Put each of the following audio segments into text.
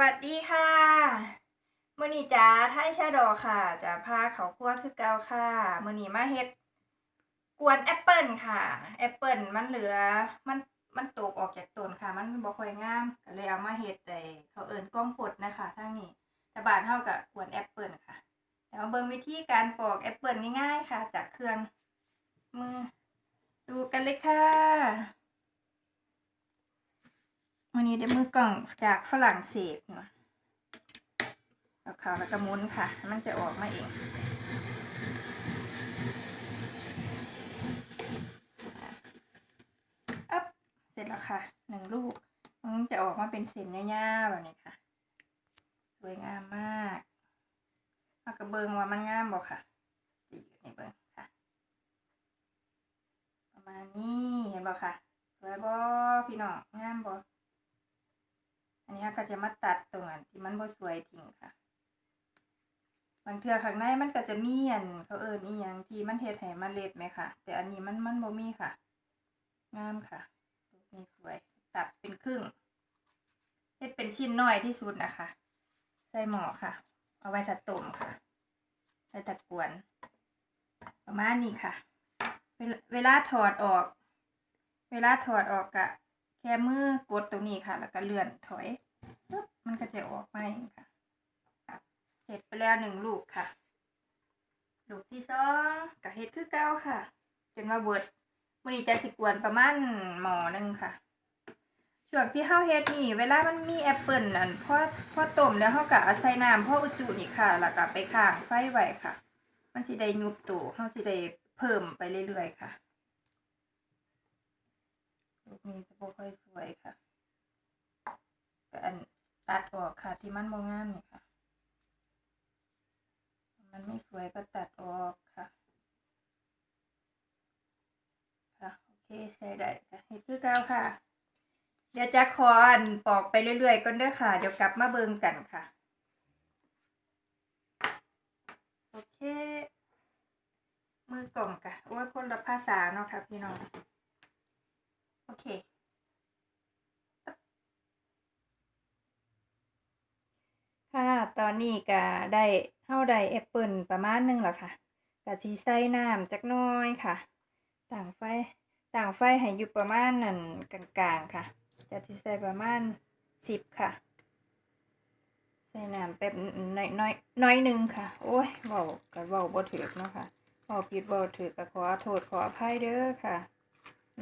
วัสดีค่ะมื้อนี้จ้าไทยชาดอค่ะจะพาเขาคั่วคือเกาค่ะมื้อนี้มาเฮ็ดกวนแอปเปิลค่ะ แอปเปิลมันเหลือมันมันตกออกจากต้นค่ะ มันบ่ค่อยงามก็เลยเอามาเฮ็ดได้เขาเอิ้นก้อมผดนะคะทางนี้แต่บานเฮาก็กวนแอปเปิลค่ะแต่มาเบิ่งวิธีการปอกแอปเปิลง่ายๆค่ะ จากเครื่องมือดูกันเลยค่ะ วันนี้ได้มือกล่องจากฝรั่งเศสเนาะเอาขาวแล้วก็หมุนค่ะ มันจะออกมาเองอัพเสร็จแล้วค่ะหนึ่งลูก มันจะออกมาเป็นเส้นยาๆแบบนี้ค่ะ สวยงามมากมากระเบิงว่ามันงามบอกค่ะจะอยู่ในเบิงค่ะ ประมาณนี้เห็นบอกค่ะ สวยบอพี่น้องงามบอ อันนี้ก็จะมาตัดตรงอันที่มันบ่สวยทิ้งค่ะ บางเทื่อข้างในมันก็จะมีอันเขาเอิ้นอีหยังที่มันเฮ็ดให้มันเล็ดไหมค่ะ แต่อันนี้มันมันบ่มีค่ะ งามค่ะนี่สวย ตัดเป็นครึ่งเฮ็ดเป็นชิ้นน้อยที่สุดนะคะ ใส่หม้อค่ะ เอาไว้ถัดต้มค่ะใส่ตะกวน ประมาณนี้ค่ะ เวลาเวลาถอดออก เวลาถอดออกกะแค่มือกดตรงนี้ค่ะ แล้วก็เลื่อนถอย ปึ๊บมันก็จะออกมาเองค่ะเสร็จไปแล้วหนึ่งลูกค่ะ ลูกที่สองกับเฮ็ดคือเก้าค่ะ จนว่าเบิดวันนี้จะสิกวนประมาณหมอหนึ่งค่ะช่วงที่เฮาเฮ็ดนี่เวลามันมีแอปเปิลอันพอพอต้มแล้วเฮาก็อาใส่น้ำพออุจุนี่ค่ะ แล้วก็ไปข้างไฟไว้ค่ะ มันสิได้ยุบตัวเฮาสิได้เพิ่มไปเรื่อยๆค่ะลูกนี้จะบ่ค่อยสวยค่ะก็อัน ตัดออกค่ะที่มันบ่งามนี่ค่ะ มันไม่สวยก็ตัดออกค่ะ ค่ะโอเคใส่ได้ค่ะเฮ็ดคือเก่าค่ะ เดี๋ยวจะขอนปอกไปเรื่อยๆก่อนเด้อค่ะ เดี๋ยวกลับมาเบิ่งกันค่ะ โอเค มือกล่องกะโอ้ยคนละภาษาเนาะค่ะพี่น้อง โอเค ค่ะ ต อนนี้ก็ได้เฮาได้แอปเปิลประมาณหนึงแล้วค่ะก็สิใส่น้ำจักน้อยค่ะ ต่างไฟต่างไฟให้อยู่ประมาณนั่นกลางๆค่ะจะสิใส่ประมาณ10ค่ะ ใส่น้ำแป๊บน้อยน้อยน้อยหนึ่งค่ะ โอ้ยเว้าก็เว้าบ่ถูกเนาะค่ะเว้าผิดเว้าถูกก็ขอโทษขออภัยเด้อค่ะ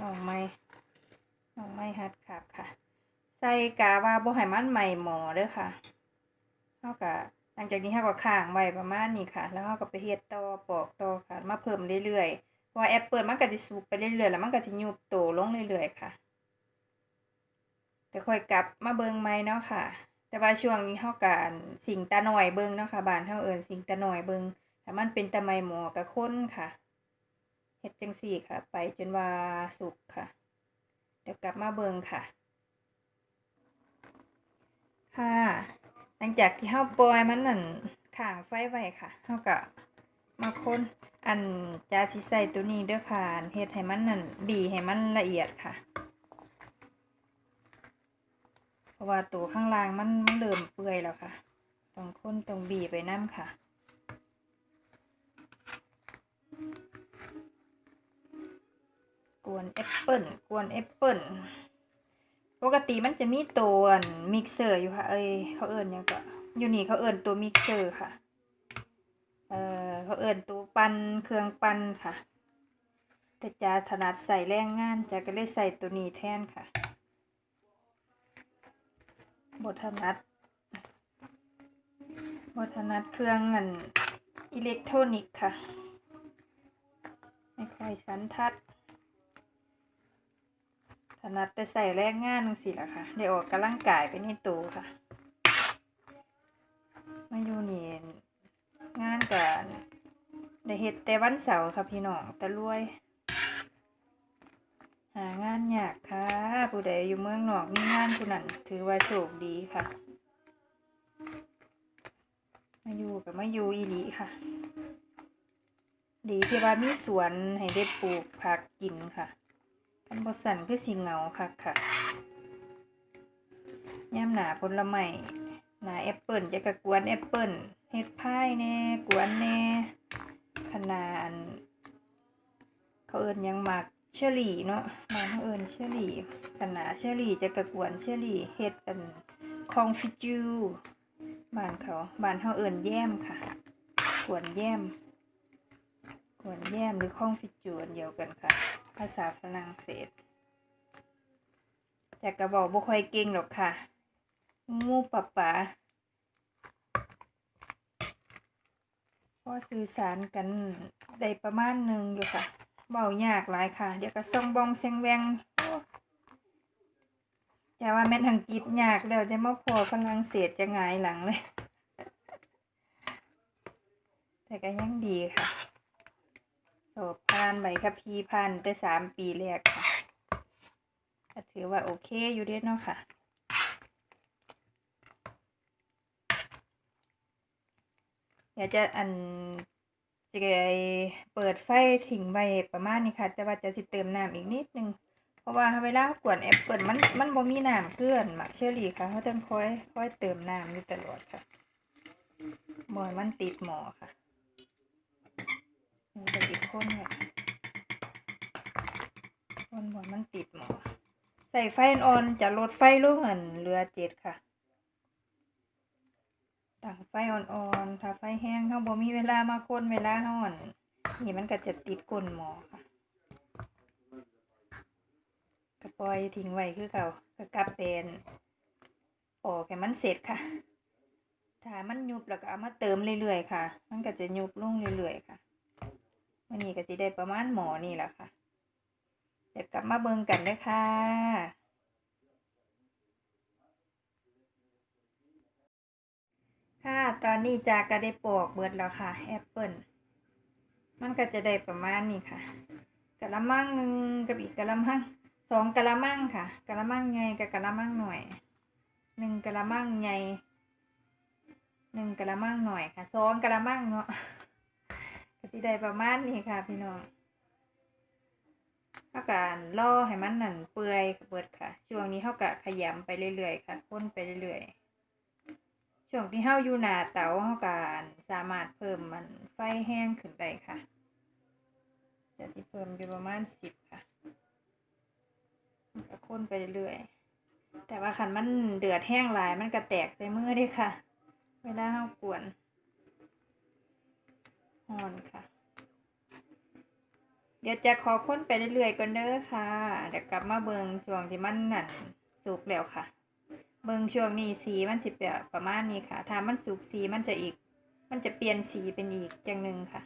น้องไม่น้องไม่ฮัดครับค่ะ ใส่กาว่าบ่ให้มันไหม้หมอเด้อค่ะ เฮาก็หลังจากนี้เฮาก็ค้างไว้ประมาณนี้ค่ะ แล้วเฮาก็ไปเฮ็ดต่อปอกต่อค่ะ มาเพิ่มเรื่อยๆเพราะแอปเปิลมันก็สิสุกไปเรื่อยๆแล้วมันก็สิยุบโตลงเรื่อยๆค่ะเดี๋ยวค่อยกลับมาเบิ่งใหม่เนาะค่ะ แต่ว่าช่วงนี้เฮาก็สิงตาหน้อยเบิ่งเนาะค่ะบ้านเฮาเอิ้นสิงตาหน้อยเบิ่งถ้ามันเป็นตะไมหมอก็คนค่ะเฮ็ดจังซี่ค่ะ ไปจนว่าสุกค่ะ เดี๋ยวกลับมาเบิ่งค่ะ ห ลังจากที่เฮาปล่อยมันนั่นข้างไฟไว้ค่ะเฮาก็มาคนอันจาสิใส่ตัวนี้เด้อค่ะเฮ็ดให้มันนั่นบีให้มันละเอียดค่ะเพราะว่าตัวข้างล่างมันมันเริ่มเปื่อยแล้วค่ะต้องคนต้องบีไปน้ำค่ะ กวนแอปเปิลกวนแอปเปิล ปกติมันจะมีตัวมิกเซอร์อยู่ค่ะ เอ้ยเขาเอิญยังก็อยู่นี่เขาเอิญตัวมิกเซอร์ค่ะ เออเขาเอิญตัวปั้นเครื่องปั้นค่ะ แต่จะถนัดใส่แรงงานจะก็เลยใส่ตัวนี้แทนค่ะบทถนัดบทถนัดเครื่องอันอิเล็กทรอนิกส์ค่ะ ไม่ค่อยสันทัด ถนัดแต่ใส่แรงงานนึงสิละค่ะได้ออกกำลังกายไปในตัวค่ะ มาอยู่นี่งานกันได้เฮ็ดแต่วันเสาร์ค่ะพี่น้องแต่รวย หางานยากค่ะ ผู้ใดอยู่เมืองนอกมีงานผู้นั้นถือว่าโชคดีค่ะ มาอยู่กับมาอยู่อีหลีค่ะ ดีที่ว่ามีสวนให้ได้ปลูกผักกินค่ะ บสันคือสิเงาคักค่ะย่มหนาผลไม้หนาแอปเปิลจะกะกวนแอปเปิลเฮ็ดพายแน่กวนแน่ขนาดเขาเอิ้นหยังหมักเชอรี่เนาะบ้าเขาเอิ้นเชอรี่ขนาดเชอรี่จะกะกวนเชอรี่เฮ็ดอันคองฟิจูบ้านเขาบ้านเขาเอิ้นแย้มค่ะกวนแย้มกวนแย้มหรือคองฟิจูอันเดียวกันค่ะาษาฝรั่งเศสแต่ก็บอกบ่ค่อยเก่งหรอกค่ะงูปะป๋าพอสื่อสารกันได้ประมาณหนึ่งอยู่ค่ะเบายากหลายค่ะ เดี๋ยวก็ส่งบองเซงแวงจะว่าแม่นอังกฤษยากแล้วจะมาพอฝรั่งเศสจะงายหลังเลย แต่ก็ยังดีค่ะ สอบผ่านใบขับขี่ผ่านแต่สามปีแรกค่ะก็ถือว่าโอเคอยู่เด้เนาะค่ะเดี๋ยวจะอันจะเปิดไฟทิ้งไว้ประมาณนี้ค่ะ แต่ว่าจะสิเติมน้ำอีกนิดนึง เพราะว่าเวลากวนแอปเปิลมันมันบ่มีน้ำเกลือนหมักเชอรี่ค่ะเขาต้องคอยค่อยเติมน้ำอยู่ตลอดค่ะบ่ให้มันติดหมอค่ะ นี่จะติดข้นค่ะคนบ่ให้มันติดหมอใส่ไฟอ่อนๆจะลดไฟลงอันเหลือเจ็ดค่ะตั้งไฟอ่อนๆถ้าไฟแห้งเขาบ่มีเวลามาคนเวลาเขาอ่อนนี่มันก็จะติดก้นหมอค่ะก็ปล่อยทิ้งไว้คือเก่าก็กลับเป็นออกให้มันเสร็จค่ะ ถ้ามันยุบแล้วก็เอามาเติมเรื่อยๆค่ะ มันก็จะยุบลงเรื่อยๆค่ะันนี้ก็จะได้ประมาณหมอนี่แหละค่ะ เดี๋ยวกลับมาเบิ่งกันเด้อค่ะค่ะ ตอนนี้จากก็ได้ปอกเบิดแล้วค่ะแอปเปิลมันก็จะได้ประมาณนี้ค่ะกะละมังหนึ่งกับอีกกะละมังสองกะละมังค่ะกะละมังใหญ่กับกะละมังหน่อยหนึ่งกะละมังใหญ่หนึ่งกะละมังหน่อยค่ะสองกะละมังเนาะ สิได้ประมาณนี้ค่ะ พี่น้องเท่าการล่อให้มันนั่นเปื่อยเบิดค่ะ ช่วงนี้เท่ากับขยำไปเรื่อยๆค่ะค้นไปเรื่อยๆ ช่วงที่เฮาอยู่หนาเตาเฮาการสามารถเพิ่มมันไฟแห้งขึ้นได้ค่ะจะสิเพิ่มอยู่ประมาณสิบค่ะก็คนไปเรื่อยๆ แต่ว่าคันมันเดือดแห้งหลายมันก็แตกใส่มือด้ค่ะ เวลาเฮากวน ฮอนค่ะ เดี๋ยวจะขอค้นไปเรื่อยๆก่อนเด้อค่ะ เดี๋ยวกลับมาเบิงช่วงที่มันนั่นสุกแล้วค่ะ เบิงช่วงนี้สีมันสิแบบประมาณนี้ค่ะ ถ้ามันสุกสีมันจะอีก มันจะเปลี่ยนสีเป็นอีกจังหนึ่งค่ะ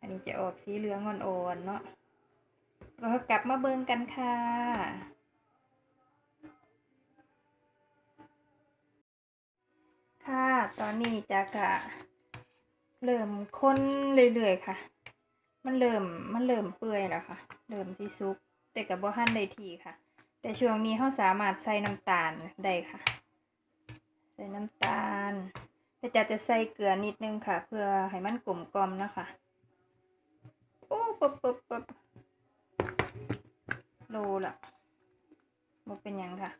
อันนี้จะออกสีเหลืองอ่อนๆเนาะเราก็กลับมาเบิงกันค่ะค่ะ ตอนนี้จะกะ เริ่มค้นเรื่อยๆค่ะ มันเริ่มมันเริ่มเปื่อยแล้วค่ะ เริ่มสิสุก แต่กับบ่ทันได้ทีค่ะ แต่ช่วงนี้เขาสามารถใส่น้ำตาลได้ค่ะ ใส่น้ำตาล แต่จะจะใส่เกลือนิดนึงค่ะ เพื่อให้มันกลมกลอมนะคะโอ้ปึ๊บปึ๊บปึ๊บโลละมันเป็นยังค่ะ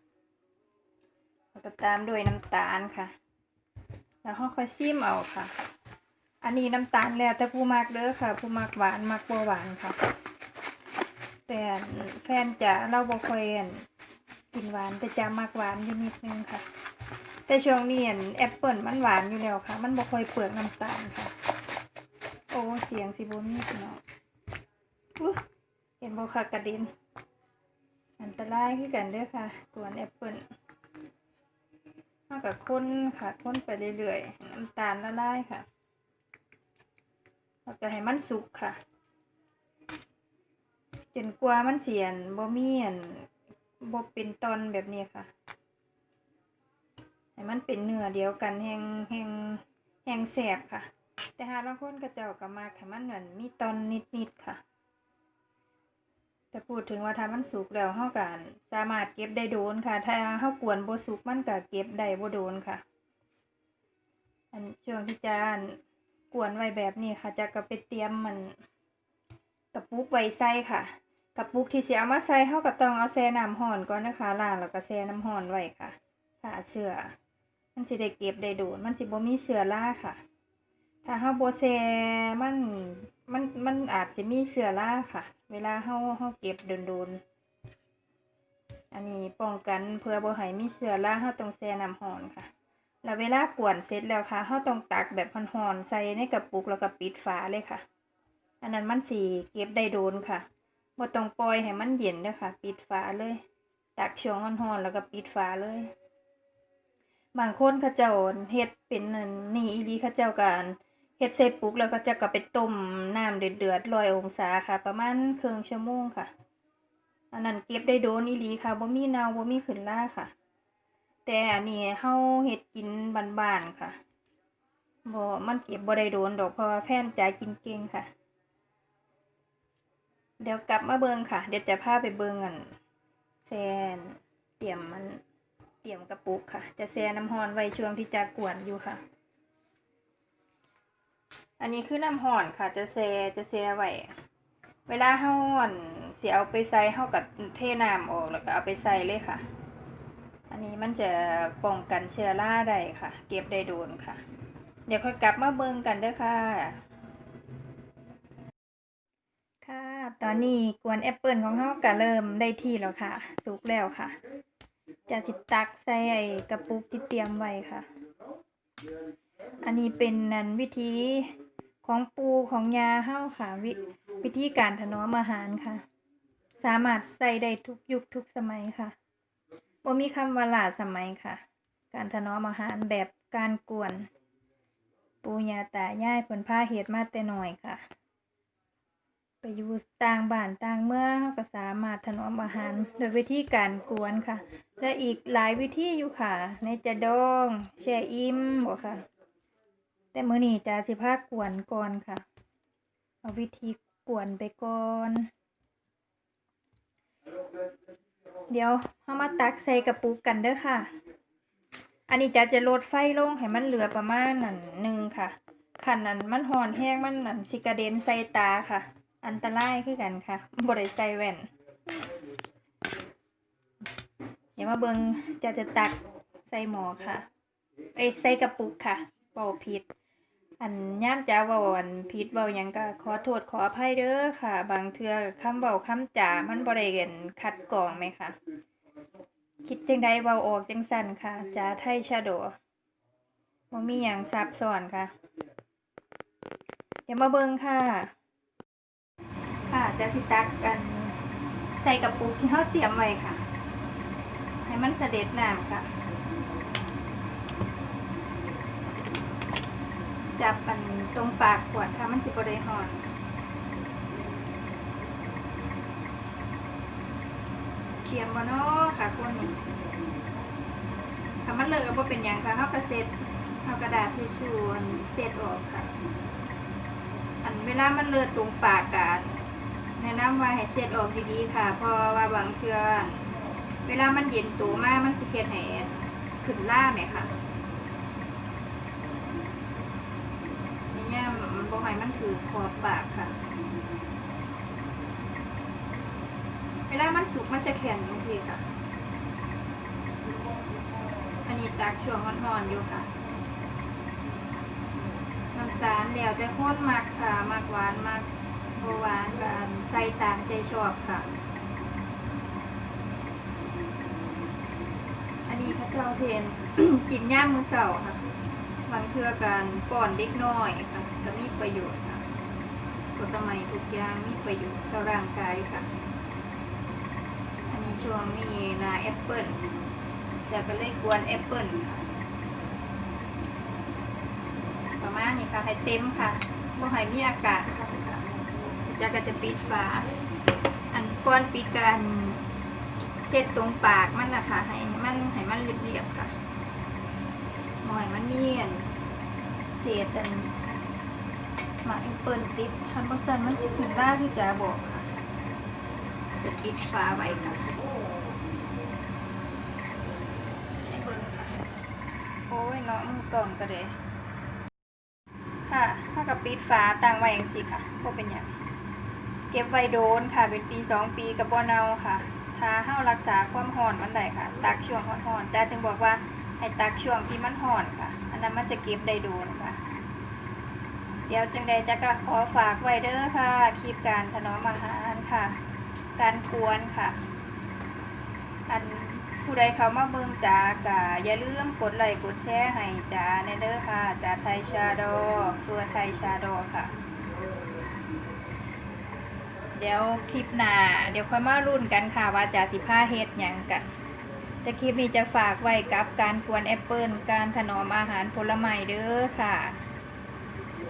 แล้วก็ตามด้วยน้ำตาลค่ะ แล้วเขาค่อยซิมเอาค่ะ อันนี้น้ำตาลแล้วแต่ผู้มักเด้อค่ะ ผู้มักหวานมักบัวหวานค่ะ แต่แฟนจะเราบ่ค่อยอั่นกินหวานแต่จะมักหวานอยู่นิดนึงค่ะ แต่ช่วงนี้อั่นแอปเปิลมันหวานอยู่แล้วค่ะ มันบ่ค่อยเปลืองน้ำตาลค่ะ โอ้เสียงสิบ่มีพี่น้องอุ๊ยเห็นบ่ค่ะกระด็นอันตรายคือกันเด้อค่ะกวนแอปเปิลมากับคนค่ะคนไปเรื่อยๆน้ำตาลละลายค่ะ แล้วก็ให้มันสุกค่ะจนกว่ามันเสียนบ่มีอันบ่เป็นตอนแบบนี้ค่ะ ให้มันเป็นเนื้อเดียวกันแหงแหงแหงแสบค่ะ แต่หาลางคนก็เจ้าก็มาให้มันเหมือนมีตอนนิดๆค่ะ แต่พูดถึงว่าถ้ามันสุกแล้วเฮาก็สามารถเก็บได้โดนค่ะ ถ้าเฮากวนบ่สุกมันก็เก็บได้บ่โดนค่ะ อันช่วงที่จาน กวนไว้แบบนี้ค่ะจะก็ไปเตรียมมันกระปุกไว้ใส่ค่ะกระปุกที่สิเอามาใส่เฮาก็ต้องเอาแช่น้ำร้อนก่อนนะคะล้างแล้วก็แช่น้ำร้อนไว้ค่ะผ้าเสือมันสิได้เก็บได้โดมันสิบ่มีเชื้อราค่ะ ถ้าเฮาบ่แช่มันมันมันอาจจะมีเชื้อราค่ะ เวลาเฮาเฮาเก็บโดนๆอันนี้ป้องกันเพื่อบ่ให้มีเชื้อราเฮาต้องแช่น้ำร้อนค่ะ แล้วเวลากวนเสร็จแล้วค่ะเฮาต้องตักแบบร้อนๆใส่ในกระปุกแล้วก็ปิดฝาเลยค่ะ อันนั้นมันสิเก็บได้โดนค่ะบ่ต้องปล่อยให้มันเย็นเด้อค่ะ ปิดฝาเลย ตักช่วงร้อนๆแล้วก็ปิดฝาเลย บางคนเขาเจ้าเฮ็ดเป็นนี่อีหลีเขาเจ้ากันเฮ็ดเสร็จปุ๊บแล้วก็จะก็ไปต้มน้ำเดือดๆ100องศาค่ะ ประมาณครึ่งชั่วโมงค่ะ อันนั้นเก็บได้โดนอีหลีค่ะบ่มีเน่าบ่มีขึ้นราค่ะ แต่อันนี้เฮาเฮ็ดกินบานๆค่ะบ่มันเก็บบ่ได้โดนดอกเพราะว่าแฟนจ๋ากินเก่งค่ะ เดี๋ยวกลับมาเบิงค่ะ เดี๋ยวจะพาไปเบิงอันแซนเตรียมมันเตรียมกระปุกค่ะ จะแช่น้ำร้อนไว้ช่วงที่จะกวนอยู่ค่ะ อันนี้คือน้ำร้อนค่ะ จะแช่จะแช่ไว้เวลาเฮาอั่นสิเอาไปใส่เฮาก็เทน้ำออกแล้วก็เอาไปใส่เลยค่ะ นี้มันจะป้องกันเชื้อราได้ค่ะ เก็บได้โดนค่ะ เดี๋ยวค่อยกลับมาเบิ่งกันเด้อค่ะ ค่ะ ตอนนี้กวนแอปเปิลของเฮาก็เริ่มได้ที่แล้วค่ะ สุกแล้วค่ะ จะสิตักใส่กระปุกที่เตรียมไว้ค่ะ อันนี้เป็นนันวิธีของปูของยาเฮาค่ะวิวิธีการถนอมอาหารค่ะ สามารถใส่ได้ทุกยุคทุกสมัยค่ะ บ่มีคำว่าล้าสมัยค่ะ การถนอมอาหารแบบการกวน ปูยาตายายเพิ่นพาเฮ็ดมาแต่น้อยค่ะ ไปอยู่ต่างบ้านต่างเมืองเราก็สามารถถนอมอาหาร โดยวิธีการกวนค่ะ และอีกหลายวิธีอยู่ค่ะ ในจะดองแช่อิ่มบ่ค่ะ แต่มื้อนี้จะสิพากวนก่อนค่ะ เอาวิธีกวนไปก่อน เดี๋ยวเฮามาตักใส่กระปุกกันเด้อค่ะ อันนี้จะจะลดไฟลงให้มันเหลือประมาณนั่นหนึ่งค่ะขันนั้นมันหอนแห้งมันนั่นสิกระเด็นใส่ตาค่ะ อันตรายคือกันค่ะบ่ได้ใส่แว่น เดี๋ยวมาเบิงจะจะตักใส่หมอค่ะ เอ้ใส่กระปุกค่ะเว้าผิด อันย่ามจะเว้าอันผิดเว้าหยังก็ขอโทษขออภัยเด้อค่ะ บางเทื่อคำเว้าคำจามันบ่ได้กันคัดกรองไหมค่ะ คิดจังใดเว้าออกจังสั่นค่ะจาไทยชะโดบ่มีหยังซับซ้อนค่ะ เดี๋ยวมาเบิ่งค่ะ ค่ะจะสิตักกัน ใส่กระปุกที่เฮาเตรียมไว้ค่ะ ให้มันเสด็จน้ำค่ะ จับอันตรงปากขวดค่ะมันสิบ่ได้หอนเทียมบ่เนาะค่ะคนนี้ถ้ามันเลอะก็เป็นหยังค่ะเฮาก็เซ็ตเอากระดาษทิชชู่อันเซ็ตออกค่ะ อันเวลามันเลอะตรงปากกันแนะนำว่าให้เซ็ตออกดีๆค่ะ เพราะว่าบางเทื่อเวลามันเย็นตัวมากมันสิเฮ็ดให้ขึ้นล่าไหมค่ะนี่เนี่ยมันบ่ ให้มันถือขอบปากค่ะ เวลามันสุกมันจะแข็งบางทีค่ะ อันนี้ตักช่วงร้อนๆอยู่ค่ะน้ำตาลแล้วแต่คนมักค่ะมักหวานมักหวานก็ใส่ตามใจชอบค่ะ อันนี้เขาเจ้าเซนกินย่ามมือเสาค่ะ บางเทื่อการป้อนเด็กน้อยค่ะก็มีประโยชน์ค่ะผลไม้ทุกอย่างมีประโยชน์ต่อร่างกายค่ะ อันนี้ช่วงนี้นาแอปเปิลจะก็เลยกวนแอปเปิลประมาณนี้ค่ะ ให้เต็มค่ะบ่ให้มีอากาศค่ะจะก็จะปิดฝา อันก้อนปิดกันเซตตรงปากมันนะคะให้มันให้มันเรียบๆค่ะ หน่อยมันเนียนเศษอันหมาเปิลติดทันบซันมันสิขึ้นได้ที่จะบอกค่ะจะปิดฝาไว้ค่ะโอ้ยเนาะมือกล่องก็เลยค่ะเท่ากับปิดฝาต่างไว้อย่างสิค่ะบ่เป็นหยังเก็บไว้โดนค่ะ เป็นปีสองปีกับบ่เนาค่ะถ้าเฮารักษาความร้อนมันได้ค่ะ ตักช่วงร้อนๆแต่ถึงบอกว่า ให้ตักช่วงที่มันห่อนค่ะ อันนั้นมันจะเก็บได้โดนะคะ เดี๋ยวจังใดจะก็ขอฝากไว้เด้อค่ะ คลิปการถนอมอาหารค่ะ การกวนค่ะ อันผู้ใดเขามาเบิ่งจากะอย่าลืมกดไลค์กดแชร์ให้จ้าในเด้อค่ะจาไทยชาโดครัวไทยชาโดค่ะ เดี๋ยวคลิปหน้าเดี๋ยวค่อยมารุ่นกันค่ะว่าจะสิผ้าเฮ็ดหยังกัน แต่คลิปนี้จะฝากไว้กับการกวนแอปเปิลการถนอมอาหารผลไม้เด้อค่ะ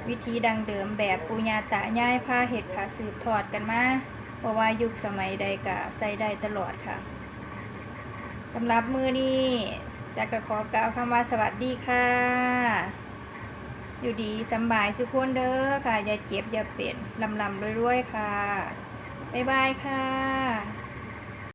วิธีดังเดิมแบบปุญญาตะย่ายผ้าเห็ดค่ะสืบทอดกันมาเพราะว่ายุคสมัยใดก็ใส่ได้ตลอดค่ะสำหรับมือนี้จะก็ขอกล่าวคำว่าสวัสดีค่ะ อยู่ดีสบายสุขคนเด้อค่ะ อย่าเจ็บอย่าเป็นลำลำรวยๆค่ะ บ๊ายบายค่ะ